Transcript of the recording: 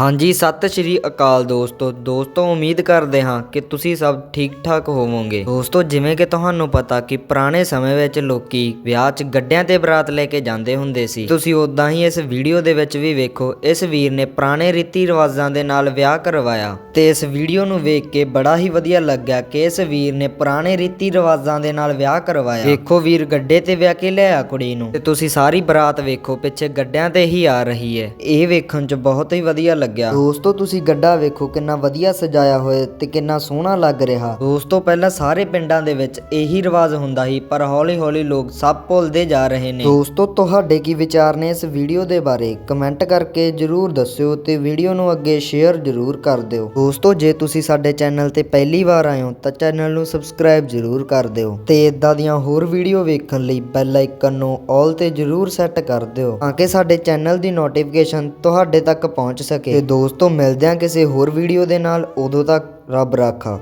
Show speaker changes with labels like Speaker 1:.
Speaker 1: ਹਾਂਜੀ, ਸਤਿ ਸ਼੍ਰੀ ਅਕਾਲ ਦੋਸਤੋ। ਦੋਸਤੋ, ਉਮੀਦ ਕਰਦੇ ਹਾਂ ਕਿ ਤੁਸੀਂ ਸਭ ਠੀਕ ਠਾਕ ਹੋਵੋਗੇ। ਦੋਸਤੋ, ਜਿਵੇਂ ਕਿ ਤੁਹਾਨੂੰ ਪਤਾ ਕਿ ਪੁਰਾਣੇ ਸਮੇਂ ਵਿੱਚ ਲੋਕੀ ਵਿਆਹ 'ਚ ਗੱਡਿਆਂ ਤੇ ਬਰਾਤ ਲੈ ਕੇ ਜਾਂਦੇ ਹੁੰਦੇ ਸੀ। ਤੁਸੀਂ ਉਦਾਂ ਹੀ ਇਸ ਵੀਡੀਓ ਦੇ ਵਿੱਚ ਵੀ ਵੇਖੋ, ਇਸ ਵੀਰ ਨੇ ਪੁਰਾਣੇ ਰੀਤੀ ਰਿਵਾਜ਼ਾਂ ਦੇ ਨਾਲ ਵਿਆਹ ਕਰਵਾਇਆ। ਤੇ ਇਸ ਵੀਡੀਓ ਨੂੰ ਵੇਖ ਕੇ ਬੜਾ ਹੀ ਵਧੀਆ ਲੱਗਿਆ ਕਿ ਇਸ ਵੀਰ ਨੇ ਪੁਰਾਣੇ ਰੀਤੀ ਰਿਵਾਜ਼ਾਂ ਦੇ ਨਾਲ ਵਿਆਹ ਕਰਵਾਇਆ। ਵੇਖੋ ਵੀਰ, ਗੱਡੇ ਤੇ ਵਿਆਹ ਕੇ ਲਿਆ ਕੁੜੀ ਨੂੰ। ਤੇ ਤੁਸੀਂ ਸਾਰੀ ਬਰਾਤ ਵੇਖੋ, ਪਿੱਛੇ ਗੱਡਿਆਂ ਤੇ ਹੀ ਆ ਰਹੀ ਹੈ। ਇਹ ਵੇਖਣ 'ਚ ਬਹੁਤ ਹੀ ਵਧੀਆ ਲੱਗਿਆ। ਦੋਸਤੋ ਤੁਸੀਂ ਗੱਡਾ ਵੇਖੋ ਕਿੰਨਾ ਵਧੀਆ ਸਜਾਇਆ ਹੋਇਆ ਤੇ ਕਿੰਨਾ ਸੋਹਣਾ ਲੱਗ ਰਿਹਾ। ਦੋਸਤੋ ਪਹਿਲਾਂ ਸਾਰੇ ਪਿੰਡਾਂ ਦੇ ਵਿੱਚ ਇਹੀ ਰਿਵਾਜ ਹੁੰਦਾ ਸੀ ਪਰ ਹੌਲੀ-ਹੌਲੀ ਲੋਕ ਸਭ ਭੁੱਲਦੇ ਜਾ ਰਹੇ ਨੇ। ਦੋਸਤੋ ਤੁਹਾਡੇ ਕੀ ਵਿਚਾਰ ਨੇ ਇਸ ਵੀਡੀਓ ਦੇ ਬਾਰੇ? ਕਮੈਂਟ ਕਰਕੇ ਜਰੂਰ ਦੱਸਿਓ ਤੇ ਵੀਡੀਓ ਨੂੰ ਅੱਗੇ ਸ਼ੇਅਰ ਜਰੂਰ ਕਰ ਦਿਓ। ਦੋਸਤੋ ਜੇ ਤੁਸੀਂ ਸਾਡੇ ਚੈਨਲ ਤੇ ਪਹਿਲੀ ਵਾਰ ਆਏ ਹੋ ਤਾਂ ਚੈਨਲ ਨੂੰ ਸਬਸਕ੍ਰਾਈਬ ਜਰੂਰ ਕਰ ਦਿਓ ਤੇ ਇਦਾਂ ਦੀਆਂ ਹੋਰ ਵੀਡੀਓ ਵੇਖਣ ਲਈ ਬੈਲ ਆਈਕਨ ਨੂੰ ਆਲ ਤੇ ਜਰੂਰ ਸੈੱਟ ਕਰ ਦਿਓ ਤਾਂ ਕਿ ਸਾਡੇ ਚੈਨਲ ਦੀ ਨੋਟੀਫਿਕੇਸ਼ਨ ਤੁਹਾਡੇ ਤੱਕ ਪਹੁੰਚ ਸਕੇ। ਤੇ ਦੋਸਤੋ ਮਿਲਦੇ ਹਾਂ ਕਿਸੇ ਹੋਰ ਵੀਡੀਓ ਦੇ ਨਾਲ। ਉਦੋਂ ਤੱਕ ਰੱਬ ਰਾਖਾ।